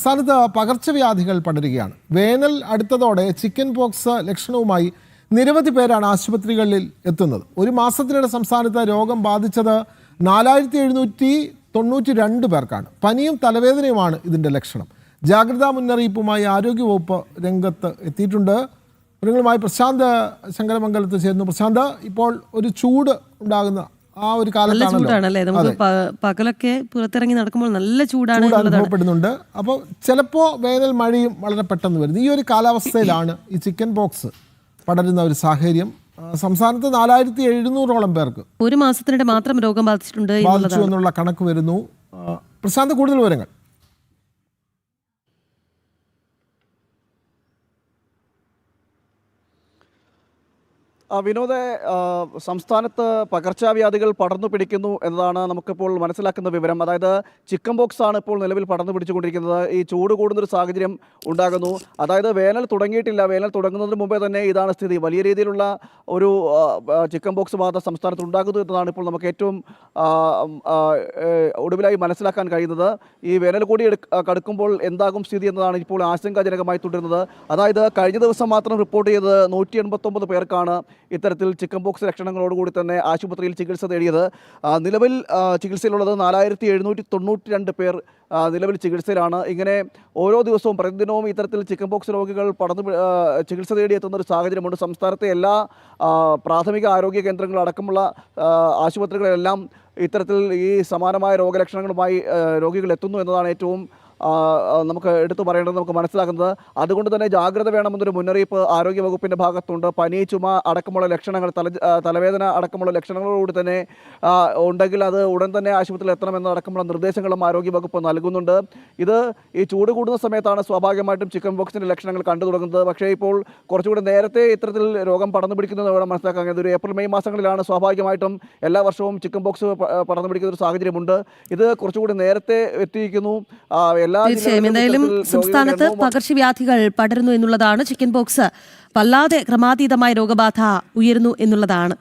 സംസ്ഥാനത്ത് പകർച്ചവ്യാധികൾ പടരുകയാണ്. വേനൽ അടുത്തതോടെ ചിക്കൻ പോക്സ് ലക്ഷണവുമായി നിരവധി പേരാണ് ആശുപത്രികളിൽ എത്തുന്നത്. ഒരു മാസത്തിനിടെ സംസ്ഥാനത്ത് രോഗം ബാധിച്ചത് നാലായിരത്തി എഴുന്നൂറ്റി തൊണ്ണൂറ്റി രണ്ട് പേർക്കാണ്. പനിയും തലവേദനയുമാണ് ഇതിന്റെ ലക്ഷണം. ജാഗ്രതാ മുന്നറിയിപ്പുമായി ആരോഗ്യവകുപ്പ് രംഗത്ത് എത്തിയിട്ടുണ്ട്. മൃഗങ്ങളുമായി പ്രശാന്ത് ശങ്കരമംഗലത്ത് ചേരുന്നു. പ്രശാന്ത് ഇപ്പോൾ ഒരു ചൂട് ഉണ്ടാകുന്ന ആ ഒരു നല്ല ചൂടാണല്ലേ? നമുക്ക് പ- പകലൊക്കെ പുറത്തിറങ്ങി നടക്കുമ്പോൾ നല്ല ചൂടാണ് ചൂട് എന്നുള്ളതാണ്. അനുഭവപ്പെടുന്നുണ്ട്. അപ്പോൾ ചിലപ്പോൾ വേനൽ മഴയും വളരെ പെട്ടെന്ന് വരുന്നു. ഈ ഒരു കാലാവസ്ഥയിലാണ് ഈ ചിക്കൻ പോക്സ് പടരുന്ന ഒരു സാഹചര്യം. ആ, സംസ്ഥാനത്ത് നാലായിരത്തി എഴുന്നൂറോളം പേർക്ക് ഒരു മാസത്തിനിടെ മാത്രം രോഗം ബാധിച്ചിട്ടുണ്ട് ബാധിച്ചു എന്നുള്ളതാണ് എന്നുള്ള കണക്ക് വരുന്നു. ആ, പ്രശാന്ത് കൂടുതൽ വിവരങ്ങൾ? വിനോദ സംസ്ഥാനത്ത് പകർച്ചവ്യാധികൾ പടർന്നു പിടിക്കുന്നു എന്നതാണ് നമുക്കിപ്പോൾ മനസ്സിലാക്കുന്ന വിവരം. അതായത് ചിക്കൻ ബോക്സ് ആണ് ഇപ്പോൾ നിലവിൽ പടർന്നു പിടിച്ചുകൊണ്ടിരിക്കുന്നത്. ഈ ചൂട് കൂടുന്നൊരു സാഹചര്യം ഉണ്ടാകുന്നു. അതായത് വേനൽ തുടങ്ങിയിട്ടില്ല. വേനൽ തുടങ്ങുന്നതിന് മുമ്പേ തന്നെ ഇതാണ് സ്ഥിതി. വലിയ രീതിയിലുള്ള ഒരു ചിക്കൻ ബോക്സ് ബാധ സംസ്ഥാനത്ത് ഉണ്ടാകുന്നു എന്നതാണ് ഇപ്പോൾ നമുക്ക് ഏറ്റവും ഒടുവിലായി മനസ്സിലാക്കാൻ കഴിയുന്നത്. ഈ വേനൽ കൂടി കടുക്കുമ്പോൾ എന്താകും സ്ഥിതി എന്നതാണ് ഇപ്പോൾ ആശങ്കാജനകമായി തുടരുന്നത്. അതായത് കഴിഞ്ഞ ദിവസം മാത്രം റിപ്പോർട്ട് ചെയ്തത് നൂറ്റി പേർക്കാണ്. ഇത്തരത്തിൽ ചിക്കൻ പോക്സ് ലക്ഷണങ്ങളോടുകൂടി തന്നെ ആശുപത്രിയിൽ ചികിത്സ തേടിയത്. നിലവിൽ ചികിത്സയിലുള്ളത് നാലായിരത്തി എഴുന്നൂറ്റി തൊണ്ണൂറ്റി രണ്ട് പേർ നിലവിൽ ചികിത്സയിലാണ്. ഇങ്ങനെ ഓരോ ദിവസവും പ്രതിദിനവും ഇത്തരത്തിൽ ചിക്കൻ ബോക്സ് രോഗികൾ പടർന്നു ചികിത്സ തേടി എത്തുന്ന ഒരു സാഹചര്യമുണ്ട്. സംസ്ഥാനത്തെ എല്ലാ പ്രാഥമിക ആരോഗ്യ കേന്ദ്രങ്ങളടക്കമുള്ള ആശുപത്രികളെല്ലാം ഇത്തരത്തിൽ ഈ സമാനമായ രോഗലക്ഷണങ്ങളുമായി രോഗികൾ എത്തുന്നു എന്നതാണ് ഏറ്റവും നമുക്ക് എടുത്തു പറയേണ്ടത് നമുക്ക് മനസ്സിലാക്കുന്നത് അതുകൊണ്ട് തന്നെ ജാഗ്രത വേണമെന്നൊരു മുന്നറിയിപ്പ് ആരോഗ്യ വകുപ്പിന്റെ ഭാഗത്തുണ്ട്. പനി ചുമ അടക്കമുള്ള ലക്ഷണങ്ങൾ തല തലവേദന അടക്കമുള്ള ലക്ഷണങ്ങളോടുകൂടി തന്നെ ഉണ്ടെങ്കിൽ അത് ഉടൻ തന്നെ ആശുപത്രിയിൽ എത്തണമെന്ന് അടക്കമുള്ള നിർദ്ദേശങ്ങളും ആരോഗ്യ വകുപ്പ് നൽകുന്നുണ്ട്. ഇത് ഈ ചൂട് കൂടുന്ന സമയത്താണ് സ്വാഭാവികമായിട്ടും ചിക്കൻ ബോക്സിന്റെ ലക്ഷണങ്ങൾ കണ്ടു തുടങ്ങുന്നത്. പക്ഷേ ഇപ്പോൾ കുറച്ചുകൂടി നേരത്തെ ഇത്തരത്തിൽ രോഗം പടർന്നു പിടിക്കുന്നത് വേണം മനസ്സിലാക്കാൻ. ഒരു ഏപ്രിൽ മെയ് മാസങ്ങളിലാണ് സ്വാഭാവികമായിട്ടും എല്ലാ വർഷവും ചിക്കൻ ബോക്സ് പടർന്നു പിടിക്കുന്ന ഒരു സാഹചര്യമുണ്ട്. ഇത് കുറച്ചുകൂടി നേരത്തെ എത്തിയിരിക്കുന്നു. എല്ലാ തീർച്ചയായും. എന്തായാലും സംസ്ഥാനത്ത് പകർച്ചവ്യാധികൾ പടരുന്നു എന്നുള്ളതാണ് ചിക്കൻ പോക്സ്. വല്ലാതെ ക്രമാതീതമായ രോഗബാധ ഉയരുന്നു എന്നുള്ളതാണ്.